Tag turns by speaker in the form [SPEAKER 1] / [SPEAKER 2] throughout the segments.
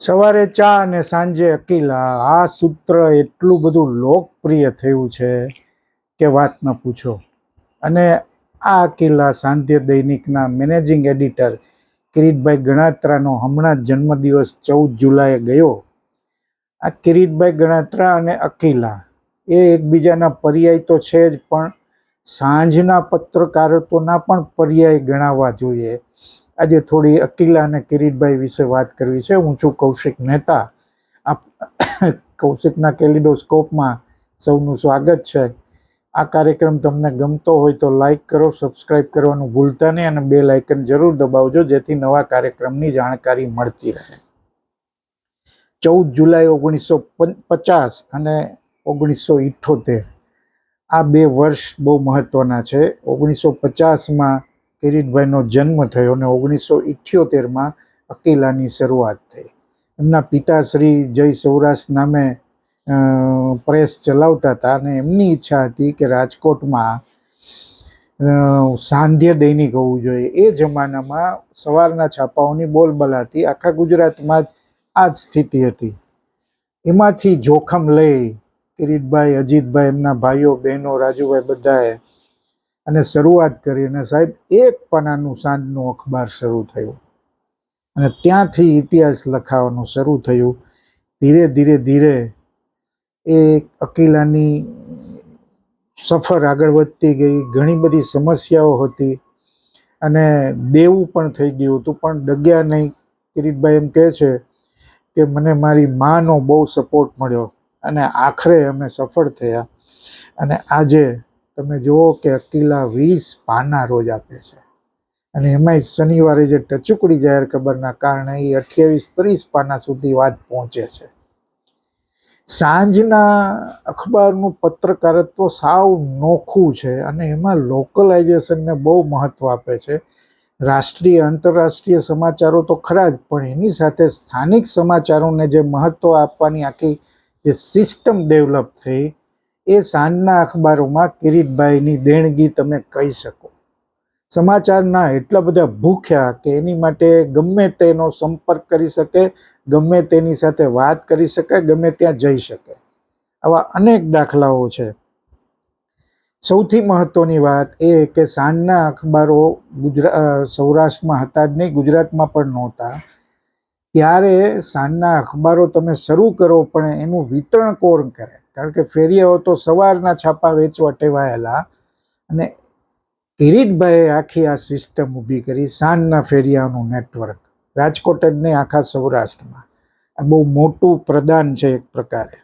[SPEAKER 1] સવારે ચા અને સાંજે અકીલા. આ સૂત્ર એટલું બધું લોકપ્રિય થયું છે કે વાત ન પૂછો. અને આ અકીલા સાંધ્ય દૈનિકના મેનેજિંગ એડિટર કિરીટભાઈ ગણાત્રાનો હમણાં જ જન્મદિવસ ચૌદ જુલાઈએ ગયો. આ કિરીટભાઈ ગણાત્રા અને અકીલા એ એકબીજાના પર્યાય તો છે જ, પણ સાંજના પત્રકારત્વના પણ પર્યાય ગણાવવા જોઈએ. આજે થોડી અકીલા અને કિરીટભાઈ વિશે વાત કરવી છે. હું છું કૌશિક મહેતા. આપ કૌશિકના કેલિડોસ્કોપમાં સૌનું સ્વાગત છે. આ કાર્યક્રમ તમને ગમતો હોય તો લાઇક કરો સબસ્ક્રાઈબ કરવાનું ભૂલતા નહીં અને બે લાઇકન જરૂર દબાવજો, જેથી નવા કાર્યક્રમની જાણકારી મળતી રહે. ચૌદ જુલાઈ ઓગણીસો પચાસ અને ઓગણીસો ઇઠ્ઠોતેર આ બે વર્ષ બહુ મહત્ત્વના છે. ઓગણીસો પચાસમાં કિરીટભાઈનો જન્મ થયો અને ઓગણીસો ઇઠ્યોતેરમાં અકીલાની શરૂઆત થઈ. એમના પિતાશ્રી જય સૌરાષ્ટ્ર નામે પ્રેસ ચલાવતા હતા અને એમની ઈચ્છા હતી કે રાજકોટમાં સાંધ્ય દૈનિક હોવું જોઈએ. એ જમાનામાં સવારના છાપાઓની બોલબલાતી આખા ગુજરાતમાં જ આ જ સ્થિતિ હતી. એમાંથી જોખમ લઈ કિરીટભાઈ, અજીતભાઈ, એમના ભાઈઓ, બહેનો, રાજુભાઈ બધાએ અને શરૂઆત કરી અને સાહેબ, એક પાનાનું સાંજનું અખબાર શરૂ થયું. અને ત્યાંથી ઇતિહાસ લખાવાનું શરૂ થયું. ધીરે ધીરે ધીરે એ અકીલાની સફર આગળ વધતી ગઈ. ઘણી બધી સમસ્યાઓ હતી અને દેવું પણ થઈ ગયું હતું. પણ ડગ્યા નહીં, કિરીટભાઈ એમ કહે છે કે મને મારી માનો બહુ સપોર્ટ મળ્યો અને આખરે અમે સફળ થયા. અને આજે તમે જુઓ કે અકીલા વીસ પાના રોજ આપે છે. અને એમાંય શનિવારે જે ટચુકડી જાહેર ખબરના કારણે એ અઠ્યાવીસ ત્રીસ પાના સુધી વાત પહોંચે છે. સાંજના અખબારનું પત્રકારત્વ સાવ નોખું છે અને એમાં લોકલાઇઝેશનને બહુ મહત્ત્વ આપે છે. રાષ્ટ્રીય, આંતરરાષ્ટ્રીય સમાચારો તો ખરા જ, પણ એની સાથે સ્થાનિક સમાચારોને જે મહત્ત્વ આપવાની આખી જે સિસ્ટમ ડેવલપ થઈ એ સાંજના અખબારોમાં કિરીટભાઈની દેણગી તમે કહી શકો. સમાચારના એટલા બધા ભૂખ્યા કે એની માટે ગમે તેનો સંપર્ક કરી શકે, ગમે તેની સાથે વાત કરી શકે, ગમે ત્યાં જઈ શકે. આવા અનેક દાખલાઓ છે. સૌથી મહત્વની વાત એ કે સાંજના અખબારો ગુજરાત સૌરાષ્ટ્રમાં હતા જ નહીં, ગુજરાતમાં પણ નહોતા. ત્યારે સાંજના અખબારો તમે શરૂ કરો પણ એનું વિતરણ કોણ કરે? કારણ કે ફેરિયાઓ તો સવારના છાપા વેચવા ટેવાયેલા અને કિરીટભાઈએ આખી આ સિસ્ટમ ઊભી કરી સાંજના ફેરિયાનું નેટવર્ક. રાજકોટ જ નહીં આખા સૌરાષ્ટ્રમાં. આ બહુ મોટું પ્રદાન છે એક પ્રકારે.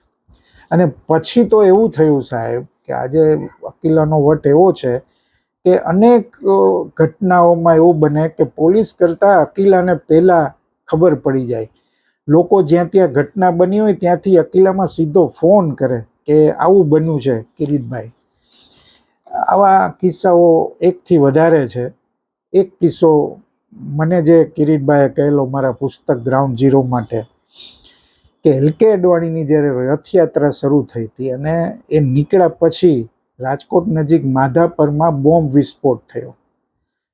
[SPEAKER 1] અને પછી તો એવું થયું સાહેબ કે આજે વકીલાનો વટ એવો છે કે અનેક ઘટનાઓમાં એવું બને કે પોલીસ કરતાં અકીલાને પહેલાં ખબર પડી જાય. લોકો જ્યાં ત્યાં ઘટના બની હોય ત્યાંથી અકીલામાં સીધો ફોન કરે કે આવું બન્યું છે કિરીટભાઈ. આવા કિસ્સાઓ એકથી વધારે છે. એક કિસ્સો મને જે કિરીટભાઈએ કહેલો મારા પુસ્તક ગ્રાઉન્ડ ઝીરો માટે કે એલકે અડવાણીની જ્યારે રથયાત્રા શરૂ થઈ હતી અને એ નીકળ્યા પછી રાજકોટ નજીક માધાપરમાં બોમ્બ વિસ્ફોટ થયો.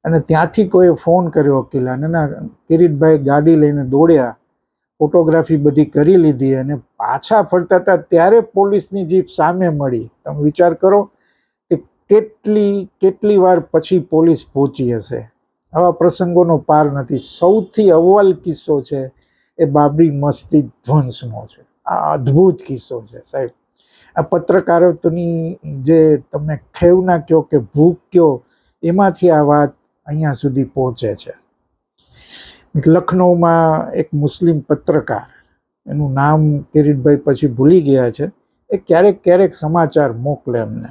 [SPEAKER 1] અને ત્યાંથી કોઈએ ફોન કર્યો અકીલાને ના કિરીટભાઈ ગાડી લઈને દોડ્યા ફોટોગ્રાફી બધી કરી લીધી અને પાછા ફરતા હતા ત્યારે પોલીસની જીપ સામે મળી. તમે વિચાર કરો કે કેટલી કેટલી વાર પછી પોલીસ પહોંચી હશે. આવા પ્રસંગોનો પાર નથી. સૌથી અવ્વલ કિસ્સો છે એ બાબરી મસ્જિદ ધ્વંસનો છે. આ અદ્ભુત કિસ્સો છે, સાહેબ. આ પત્રકારત્વની જે તમે ખેવના કહો કે ભૂખ કહો એમાંથી આ વાત અહીંયા સુધી પહોંચે છે. લખનૌમાં એક મુસ્લિમ પત્રકાર, એનું નામ કિરીટભાઈ પછી ભૂલી ગયા છે, એ ક્યારેક ક્યારેક સમાચાર મોકલે એમને.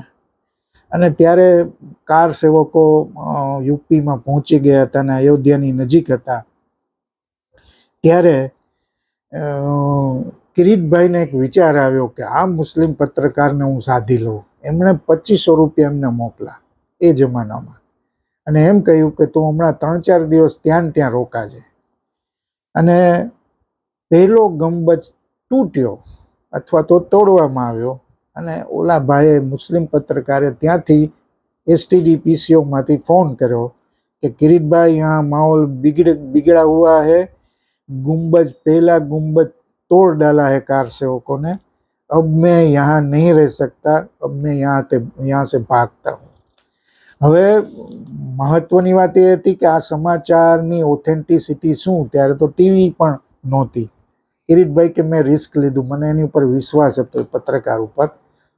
[SPEAKER 1] અને ત્યારે કાર સેવકો યુપીમાં પહોંચી ગયા હતા અને અયોધ્યાની નજીક હતા. ત્યારે કિરીટભાઈને એક વિચાર આવ્યો કે આ મુસ્લિમ પત્રકારને હું સાધી લઉં. એમણે પચીસો રૂપિયા એમને મોકલા એ જમાનામાં. અને એમ કહ્યું કે તું હમણાં ત્રણ ચાર દિવસ ત્યાં ત્યાં રોકાજે. અને પહેલો ગંબજ તૂટ્યો અથવા તો તોડવામાં આવ્યો અને ઓલા ભાઈએ મુસ્લિમ પત્રકારે ત્યાંથી એસટીડી પીસીઓમાંથી ફોન કર્યો कि किरीट भाई यहाँ माहौल बिगड़ बिगड़ा हुआ है गुंबज पहला गुंबज तोड़ डाला है कार सेवकों ने अब मैं यहाँ नहीं रह सकता अब मैं यहाँ ते यहाँ से भागता हूँ હવે મહત્વની વાત એ હતી કે આ સમાચારની ઓથેન્ટિસિટી શું? ત્યારે તો ટીવી પણ નહોતી. કિરીટભાઈ કે મેં રિસ્ક લીધું. મને એની ઉપર વિશ્વાસ હતો, એ પત્રકાર ઉપર.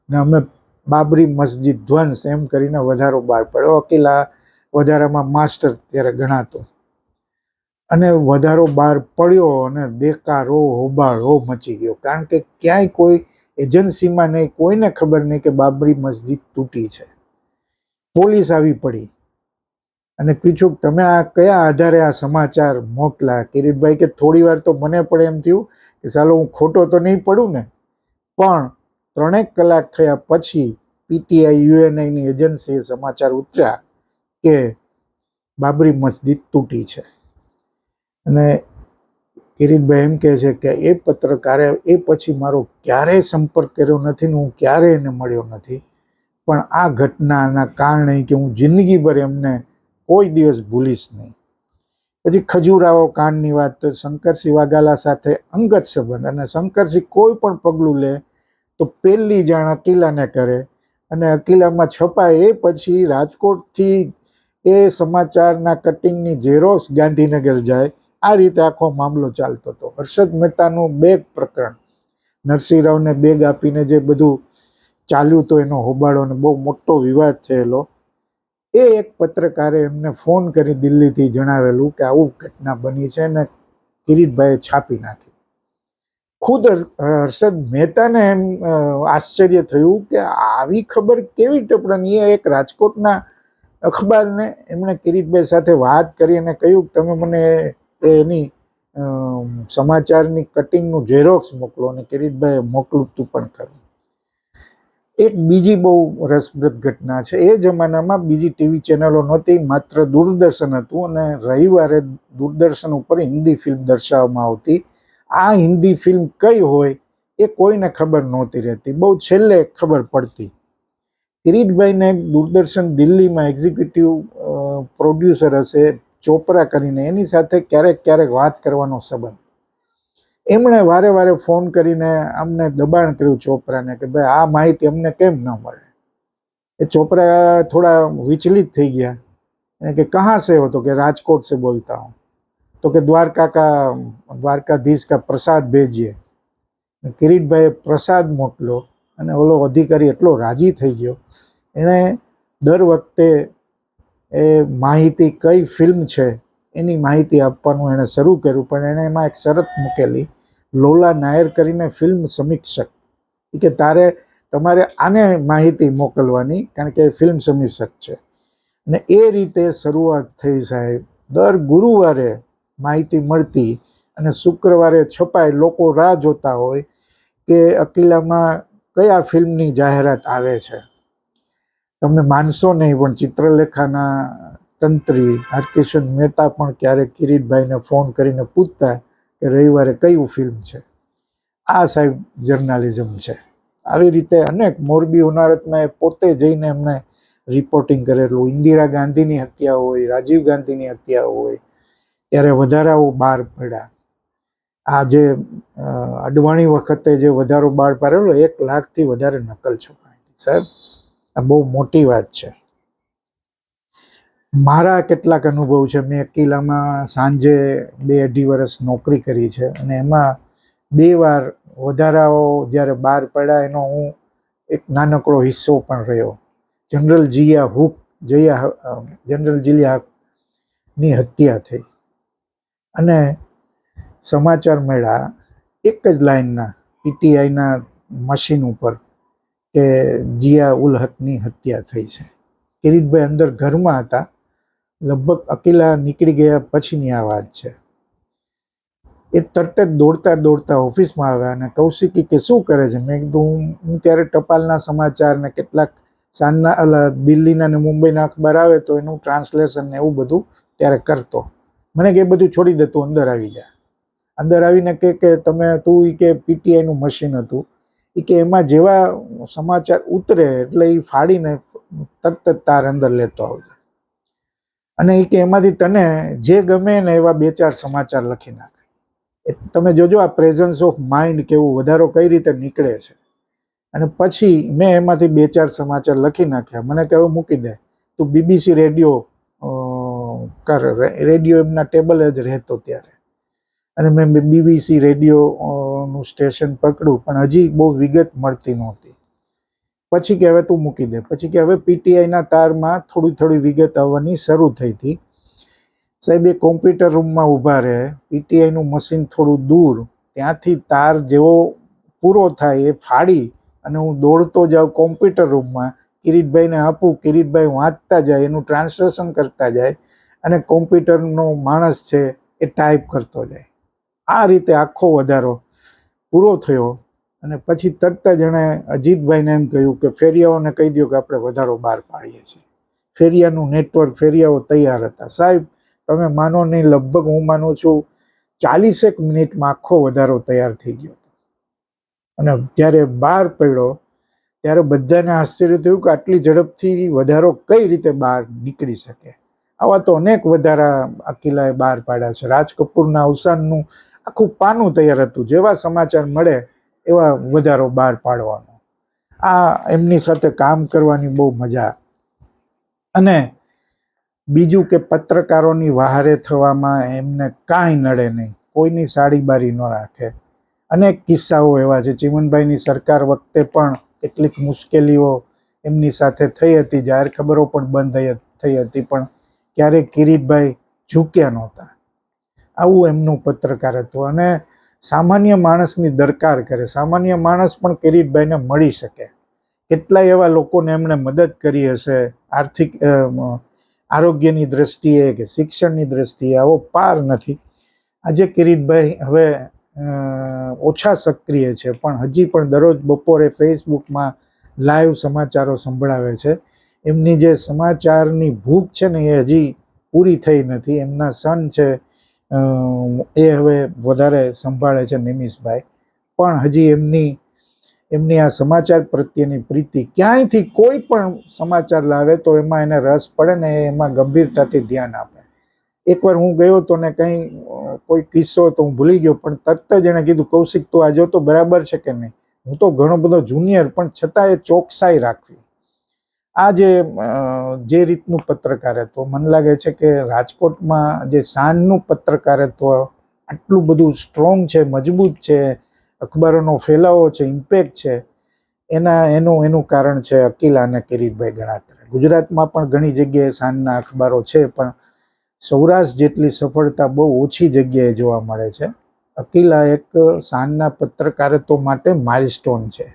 [SPEAKER 1] ને અમે બાબરી મસ્જિદ ધ્વંસ એમ કરીને વધારો બહાર પડ્યો. અકેલા વધારામાં માસ્ટર ત્યારે ગણાતો. અને વધારો બહાર પડ્યો અને દેકારો, હોબાળો મચી ગયો. કારણ કે ક્યાંય કોઈ એજન્સીમાં નહીં, કોઈને ખબર નહીં કે બાબરી મસ્જિદ તૂટી છે. પોલીસ આવી પડી. અને પૂછ્યું તમે આ કયા આધારે આ સમાચાર મોકલા? કિરીટભાઈ કે થોડી વાર તો મને પણ એમ થયું કે ચાલો હું ખોટો તો નહીં પડું ને. પણ ત્રણેક કલાક થયા પછી પીટીઆઈ યુએનઆઈની એજન્સીએ સમાચાર ઉતર્યા કે બાબરી મસ્જિદ તૂટી છે. અને કિરીટભાઈ એમ કહે છે કે એ પત્રકારે એ પછી મારો ક્યારેય સંપર્ક કર્યો નથી ને હું ક્યારેય એને મળ્યો નથી. પણ આ ઘટનાના કારણે કે હું જિંદગીભર એમને કોઈ દિવસ ભૂલીશ નહીં. પછી ખજૂરાવો કાંડની વાત તો શંકરસિંહ વાઘાલા સાથે અંગત સંબંધ અને શંકરસિંહ કોઈ પણ પગલું લે તો પહેલી જાણ અકીલાને કરે અને અકીલામાં છપાય એ પછી રાજકોટથી એ સમાચારના કટિંગની ઝેરોક્સ ગાંધીનગર જાય. આ રીતે આખો મામલો ચાલતો હતો. હર્ષદ મહેતાનું બેગ પ્રકરણ. નરસિંહ રાવને બેગ આપીને જે બધું ચાલ્યું તો એનો હોબાળો અને બહુ મોટો વિવાદ થયેલો. એ એક પત્રકારે એમને ફોન કરી દિલ્હીથી જણાવેલું કે આવું ઘટના બની છે ને કિરીટભાઈએ છાપી નાખી. ખુદ હર્ષ- હર્ષદ મહેતાને એમ આશ્ચર્ય થયું કે આવી ખબર કેવી રીતે પણ એ એક રાજકોટના અખબારને એમણે કિરીટભાઈ સાથે વાત કરી અને કહ્યું કે તમે મને એની સમાચારની કટિંગનું ઝેરોક્સ મોકલો અને કિરીટભાઈએ મોકલું તું પણ ખરું. એક બીજી બહુ રસપ્રદ ઘટના છે. એ જમાનામાં બીજી ટીવી ચેનલો નહોતી, માત્ર દૂરદર્શન હતું અને રવિવારે દૂરદર્શન ઉપર હિન્દી ફિલ્મ દર્શાવવામાં આવતી. આ હિન્દી ફિલ્મ કઈ હોય એ કોઈને ખબર નહોતી રહેતી. બહુ છેલ્લે ખબર પડતી. કિરીટભાઈને દૂરદર્શન દિલ્હીમાં એક્ઝિક્યુટિવ પ્રોડ્યુસર હશે, ચોપરા કરીને એની સાથે ક્યારેક ક્યારેક વાત કરવાનો સંબંધ. એમણે વારે વારે ફોન કરીને અમને દબાણ કર્યું ચોપરાને કે ભાઈ આ માહિતી અમને કેમ ન મળે? એ ચોપરા થોડા વિચલિત થઈ ગયા. એને કે કહાં સે હો તો કે રાજકોટ સે બોલતા હું. તો કે દ્વારકા કા, દ્વારકાધીશ કા પ્રસાદ ભેજીએ. કિરીટભાઈએ પ્રસાદ મોકલો અને ઓલો અધિકારી એટલો રાજી થઈ ગયો. એણે દર વખતે એ માહિતી કઈ ફિલ્મ છે એની માહિતી આપવાનું એણે શરૂ કર્યું, પણ એણે એમાં એક શરત મૂકેલી લોલા નાયર કરીને ફિલ્મ સમીક્ષક. કે તારે તમારે આને માહિતી મોકલવાની કારણ કે ફિલ્મ સમીક્ષક છે. અને એ રીતે શરૂઆત થઈ સાહેબ. દર ગુરુવારે માહિતી મળતી અને શુક્રવારે છપાય લોકો રાહ જોતા હોય કે અકીલામાં કયા ફિલ્મની જાહેરાત આવે છે. તમે માનશો નહીં, પણ ચિત્રલેખાના તંત્રી હરકિશન મહેતા પણ ક્યારેક કિરીટભાઈને ફોન કરીને પૂછતા કે રવિવારે કયું ફિલ્મ છે? આ સાહેબ જર્નાલિઝમ છે. આવી રીતે અનેક મોરબી ઉનારતમાં એ પોતે જઈને એમને રિપોર્ટિંગ કરેલું. ઇન્દિરા ગાંધીની હત્યા હોય, રાજીવ ગાંધીની હત્યા હોય, ત્યારે વધારાઓ બહાર પડ્યા. આ જે અડવાણી વખતે જે વધારો બહાર પાડેલો, એક લાખથી વધારે નકલ છપાણી સાહેબ, આ બહુ મોટી વાત છે. મારા કેટલાક અનુભવ છે. મેં કિલ્લામાં સાંજે બે અઢી વર્ષ નોકરી કરી છે અને એમાં બે વાર વધારાઓ જ્યારે બહાર પડ્યા એનો હું એક નાનકડો હિસ્સો પણ રહ્યો. જનરલ જીયા હુક, જયા જનરલ જીયા ની હત્યા થઈ. અને સમાચાર મળ્યા એક જ લાઈનના પીટીઆઈના મશીન ઉપર કે જીયા ઉલ હકની હત્યા થઈ છે. કિરીટભાઈ અંદર ઘરમાં હતા. લગભગ અકેલા નીકળી ગયા પછીની આ વાત છે. એ તરત જ દોડતા દોડતા ઓફિસમાં આવ્યા અને કૌશિકી કે શું કરે છે? મેં કીધું, હું ત્યારે ટપાલના સમાચાર ને કેટલાક સાંજના દિલ્હીના ને મુંબઈના અખબાર આવે તો એનું ટ્રાન્સલેશન ને એવું બધું ત્યારે કરતો. મને કે, એ બધું છોડી દે, તું અંદર આવી જા. અંદર આવીને કે કે તમે, તું એ કે પીટીઆઈનું મશીન હતું. એ કે, એમાં જેવા સમાચાર ઉતરે એટલે એ ફાડીને તરત જ તાર અંદર લેતો આવજો. અને એ કે એમાંથી તને જે ગમે ને એવા બે ચાર સમાચાર લખી નાખ. તમે જોજો આ પ્રેઝન્સ ઓફ માઇન્ડ કેવું વધારો કઈ રીતે નીકળે છે. અને પછી મેં એમાંથી બે ચાર સમાચાર લખી નાખ્યા. મને કહ્યું મૂકી દે. તું બીબીસી રેડિયો કર રેડિયો એમના ટેબલે જ રહેતો ત્યારે. અને મેં બીબીસી રેડિયો નું સ્ટેશન પકડ્યું, પણ હજી બહુ વિગત મળતી નહોતી. પછી કે હવે તું મૂકી દે. પછી કે હવે પીટીઆઈના તારમાં થોડી થોડી વિગત આવવાની શરૂ થઈ હતી. સાહેબ, એ કોમ્પ્યુટર રૂમમાં ઊભા રહે પીટીઆઈનું મશીન થોડું દૂર, ત્યાંથી તાર જેવો પૂરો થાય એ ફાડી અને હું દોડતો જાઉં કોમ્પ્યુટર રૂમમાં. કિરીટભાઈને આપું, કિરીટભાઈ વાંચતા જાય, એનું ટ્રાન્સલેશન કરતા જાય અને કોમ્પ્યુટરનો માણસ છે એ ટાઈપ કરતો જાય. આ રીતે આખો વધારો પૂરો થયો. અને પછી તરત જ એણે અજીતભાઈને એમ કહ્યું કે ફેરિયાઓને કહી દો કે આપણે વધારો બહાર પાડીએ છીએ. ફેરિયાનું નેટવર્ક, ફેરિયાઓ તૈયાર હતા. સાહેબ, તમે માનો નહીં, લગભગ હું માનું છું ચાલીસેક મિનિટમાં આખો વધારો તૈયાર થઈ ગયો હતો. અને જ્યારે બહાર પડ્યો, ત્યારે બધાને આશ્ચર્ય થયું કે આટલી ઝડપથી વધારો કઈ રીતે બહાર નીકળી શકે. આવા તો અનેક વધારા અકીલાએ બહાર પાડ્યા છે. રાજ કપૂરના અવસાનનું આખું પાનું તૈયાર હતું. જેવા સમાચાર મળે એવા વધારો બહાર પાડવાનો. આ એમની સાથે કામ કરવાની બહુ મજા. અને બીજું કે પત્રકારોની વહારે થવામાં એમને કાંઈ નડે નહીં. કોઈની સાડી બારી ન રાખે. અનેક કિસ્સાઓ એવા છે. ચીમનભાઈની સરકાર વખતે પણ કેટલીક મુશ્કેલીઓ એમની સાથે થઈ હતી. જાહેર ખબરો પણ બંધ થઈ હતી પણ ક્યારેય કિરીટભાઈ ઝૂક્યા નહોતા. આવું એમનું પત્રકારત્વ. અને સામાન્ય માણસની દરકાર કરે. સામાન્ય માણસ પણ કિરીટભાઈને મળી શકે. કેટલાય એવા લોકોને એમણે મદદ કરી હશે. આર્થિક આરોગ્યની દ્રષ્ટિએ કે શિક્ષણની દ્રષ્ટિએ આવો પાર નથી. આજે કિરીટભાઈ હવે ઓછા સક્રિય છે, પણ હજી પણ દરરોજ બપોરે ફેસબુકમાં લાઈવ સમાચારો સંભળાવે છે. એમની જે સમાચારની ભૂખ છે ને એ હજી પૂરી થઈ નથી. એમના સન છે એ હવે વધારે સંભાળે છે નિમિષભાઈ. પણ હજી એમની એમની આ સમાચાર પ્રત્યેની પ્રીતિ ક્યાંયથી કોઈ પણ સમાચાર લાવે તો એમાં એને રસ પડે ને એમાં ગંભીરતાથી ધ્યાન આપે. એકવાર હું ગયો તો ને કંઈ કોઈ કિસ્સો તો હું ભૂલી ગયો, પણ તરત જ એણે કીધું, કૌશિક, તું આજે તો બરાબર છે કે નહીં? હું તો ઘણો બધો જુનિયર, પણ છતાં એ ચોકસાઈ રાખવી. આ જે જે રીતનું પત્રકારત્વ મને લાગે છે કે રાજકોટમાં જે સાંજનું પત્રકારત્વ આટલું બધું સ્ટ્રોંગ છે, મજબૂત છે, અખબારોનો ફેલાવો છે ઇમ્પેક્ટ છે, એના, એનું એનું કારણ છે અકીલા અને કિરીટભાઈ ગણાત્રે. ગુજરાતમાં પણ ઘણી જગ્યાએ સાંજના અખબારો છે, પણ સૌરાષ્ટ્ર જેટલી સફળતા બહુ ઓછી જગ્યાએ જોવા મળે છે. અકીલા એક સાંજના પત્રકારત્વ માટે માઇલસ્ટોન છે.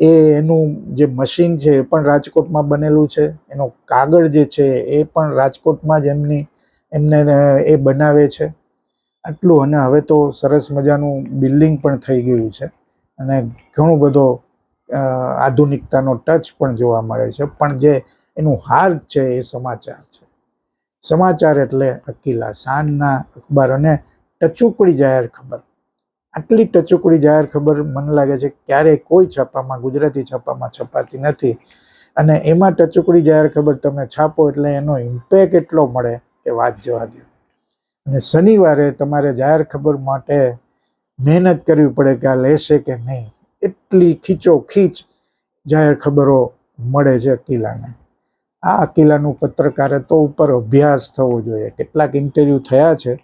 [SPEAKER 1] એ એનું જે મશીન છે એ પણ રાજકોટમાં બનેલું છે. એનો કાગળ જે છે એ પણ રાજકોટમાં જ એમની, એમને એ બનાવે છે. આટલું અને હવે તો સરસ મજાનું બિલ્ડિંગ પણ થઈ ગયું છે. અને ઘણો બધો આધુનિકતાનો ટચ પણ જોવા મળે છે. પણ જે એનું હાર્દ છે એ સમાચાર છે. સમાચાર એટલે અકીલા સાંજના અખબાર અને ટચુકડી જાહેર ખબર. આટલી ટચુકડી જાહેર ખબર મને લાગે છે ક્યારેય કોઈ છાપામાં, ગુજરાતી છાપામાં છપાતી નથી. અને એમાં ટચુકડી જાહેર ખબર તમે છાપો એટલે એનો ઇમ્પેક્ટ એટલો મળે કે વાત જવા દો. અને શનિવારે તમારે જાહેર ખબર માટે મહેનત કરવી પડે કે આ લેશે કે નહીં. એટલી ખીચો ખીચ જાહેર ખબરો મળે છે અકીલાને. આ અકીલાનું તો ઉપર અભ્યાસ થવો જોઈએ. કેટલાક ઇન્ટરવ્યૂ થયા છે.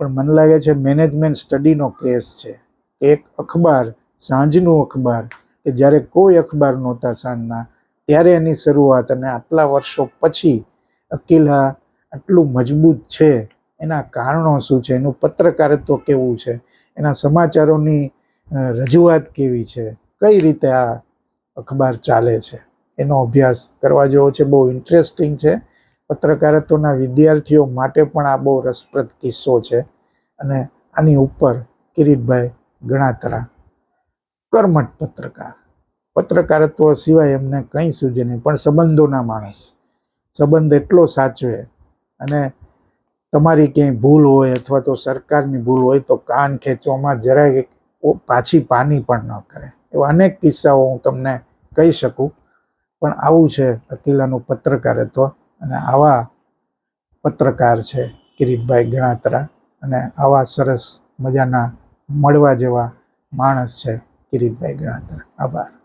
[SPEAKER 1] પણ મને લાગે છે મેનેજમેન્ટ સ્ટડીનો કેસ છે. એક અખબાર, સાંજનું અખબાર, કે જ્યારે કોઈ અખબાર નહોતા સાંજના, ત્યારે એની શરૂઆત અને આટલા વર્ષો પછી અકીલા આટલું મજબૂત છે, એના કારણો શું છે, એનું પત્રકારત્વ કેવું છે, એના સમાચારોની રજૂઆત કેવી છે, કઈ રીતે આ અખબાર ચાલે છે, એનો અભ્યાસ કરવા જેવો છે, બહુ ઇન્ટરેસ્ટિંગ છે. પત્રકારત્વના વિદ્યાર્થીઓ માટે પણ આ બહુ રસપ્રદ કિસ્સો છે. અને આની ઉપર કિરીટભાઈ ગણાતરા, કર્મઠ પત્રકાર. પત્રકારત્વ સિવાય એમને કંઈ સૂજે નહીં, પણ સંબંધોના માણસ. સંબંધ એટલો સાચવે અને તમારી ક્યાંય ભૂલ હોય અથવા તો સરકારની ભૂલ હોય તો કાન ખેંચવામાં જરાય પાછી પાની પણ ન કરે. એવા અનેક કિસ્સાઓ હું તમને કહી શકું. પણ આવું છે અકીલાનું પત્રકારત્વ. અને આવા પત્રકાર છે, કિરીટભાઈ ગણાત્રા. અને આવા સરસ મજાના મળવા જેવા માણસ છે કિરીટભાઈ ગણાત્રા. આભાર.